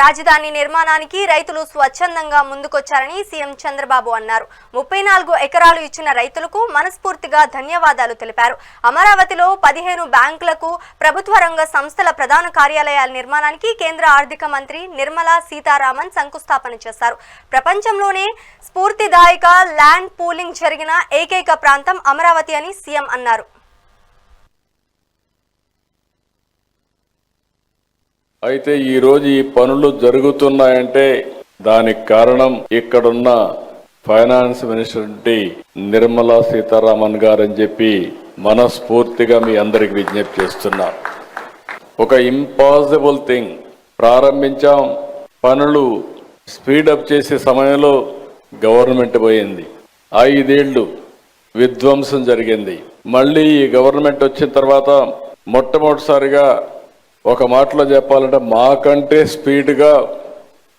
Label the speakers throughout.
Speaker 1: రాజధాని నిర్మాణానికి రైతులు స్వచ్ఛందంగా ముందుకొచ్చారని సీఎం చంద్రబాబు అన్నారు. ముప్పై నాలుగు ఎకరాలు ఇచ్చిన రైతులకు మనస్ఫూర్తిగా ధన్యవాదాలు తెలిపారు. అమరావతిలో పదిహేను బ్యాంకులకు ప్రభుత్వ రంగ సంస్థల ప్రధాన కార్యాలయాల నిర్మాణానికి కేంద్ర ఆర్థిక మంత్రి నిర్మలా సీతారామన్ శంకుస్థాపన చేశారు. ప్రపంచంలోనే స్ఫూర్తిదాయక ల్యాండ్ పూలింగ్ జరిగిన ఏకైక ప్రాంతం అమరావతి అని సీఎం అన్నారు.
Speaker 2: అయితే ఈ రోజు ఈ పనులు జరుగుతున్నాయంటే దానికి కారణం ఇక్కడున్న ఫైనాన్స్ మినిస్టర్ నిర్మలా సీతారామన్ గారని చెప్పి మనస్ఫూర్తిగా మీ అందరికి విజ్ఞప్తి చేస్తున్నా. ఒక ఇంపాసిబుల్ థింగ్ ప్రారంభించాం. పనులు స్పీడప్ చేసే సమయంలో గవర్నమెంట్ పోయింది. ఐదేళ్ళు విధ్వంసం జరిగింది. మళ్ళీ ఈ గవర్నమెంట్ వచ్చిన తర్వాత మొట్టమొదటిసారిగా ఒక మాటలో చెప్పాలంటే మాకంటే స్పీడ్గా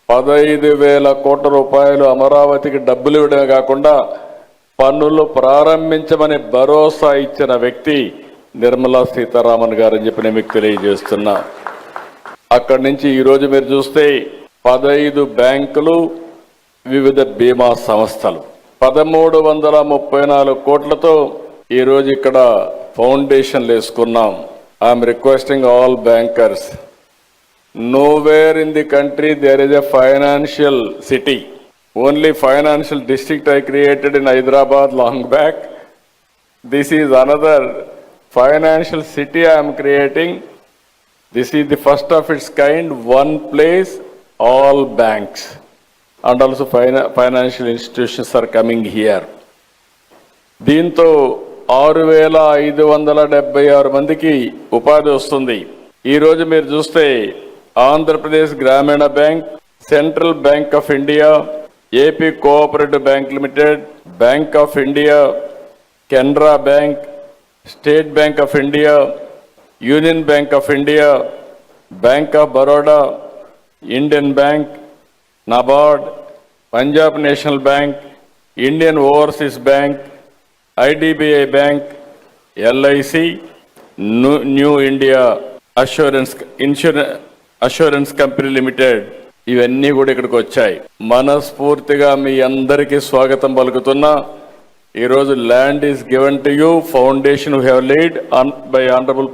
Speaker 2: పదహైదు వేల కోట్ల రూపాయలు అమరావతికి డబ్బులు ఇవ్వడమే కాకుండా పన్నులు ప్రారంభించమని భరోసా ఇచ్చిన వ్యక్తి నిర్మలా సీతారామన్ గారని చెప్పి నేను మీకు తెలియజేస్తున్నా. అక్కడి నుంచి ఈరోజు మీరు చూస్తే పదహైదు బ్యాంకులు వివిధ బీమా సంస్థలు. పదమూడు వందల ముప్పై నాలుగు కోట్లతో ఈరోజు ఇక్కడ ఫౌండేషన్లు వేసుకున్నాం. I am requesting all bankers, nowhere in the country there is a financial city. Only financial district I created in Hyderabad long back. This is another financial city I am creating. This is the first of its kind, one place, all banks. And also financial institutions are coming here. దీంతో ఆరు వేల ఐదు వందల డెబ్బై ఆరు మందికి ఉపాధి వస్తుంది. ఈరోజు మీరు చూస్తే ఆంధ్రప్రదేశ్ గ్రామీణ bank central bank of India AP cooperative bank limited bank of India Canara bank state bank of India union bank of India bank of Baroda Indian bank NABARD Punjab national bank Indian overseas bank IDBI bank LIC new India assurance insurance assurance company limited ఇవన్నీ కూడా ఇక్కడికి వచ్చాయి. మనస్ఫూర్తిగా మీ అందరికీ స్వాగతం పలుకుతున్నా ఈరోజు land is given to you foundation have lead by honourable